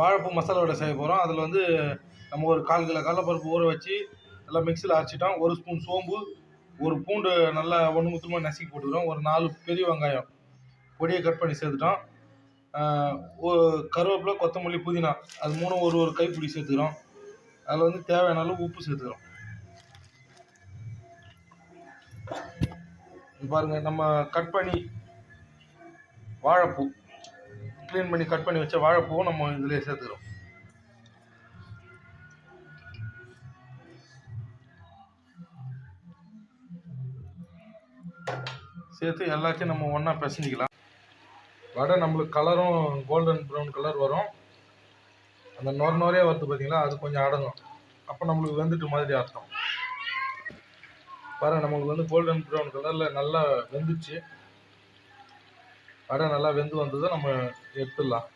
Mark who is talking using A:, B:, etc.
A: வாழைப்பூ மசாலா வடை செய்ய போகிறோம் அதில் வந்து நம்ம ஒரு கால் கிலோ கடலப்பருப்பு ஊற வச்சு நல்லா மிக்சியில் அரைச்சிட்டோம். ஒரு ஸ்பூன் சோம்பு ஒரு பூண்டு நல்லா ஒன்று முத்தமாக நசுக்கி போட்டுக்கிறோம். ஒரு நாலு பெரிய வெங்காயம் பொடியை கட் பண்ணி சேர்த்துட்டோம். ஒரு கருவேப்பிலை கொத்தமல்லி புதினா அது மூணும் ஒரு ஒரு கைப்பிடி சேர்த்துக்கிறோம். அதில் வந்து தேவையான அளவு உப்பு சேர்த்துக்கிறோம். பாருங்கள் பாருங்க நம்ம கட் பண்ணி வாழைப்பூ. க்ளீன் பண்ணி கட் பண்ணி வச்ச வாழைப்பூவும் நம்ம இதிலே சேர்த்துக்கிறோம். சேர்த்து எல்லாத்தையும் நம்ம ஒன்றா பிசைஞ்சிக்கலாம். வடை நம்மளுக்கு கலரும் கோல்டன் ப்ரௌன் கலர் வரும். அந்த நொர நொறையா வருது பார்த்தீங்களா அது கொஞ்சம் அடங்கும். அப்போ நம்மளுக்கு வெந்துட்டு மாதிரி அர்த்தம். பாருங்கள் நம்மளுக்கு வந்து கோல்டன் ப்ரௌன் கலரில் நல்லா வெந்துச்சு. வடை நல்லா வெந்து வந்ததை நம்ம எடுத்துடலாம்.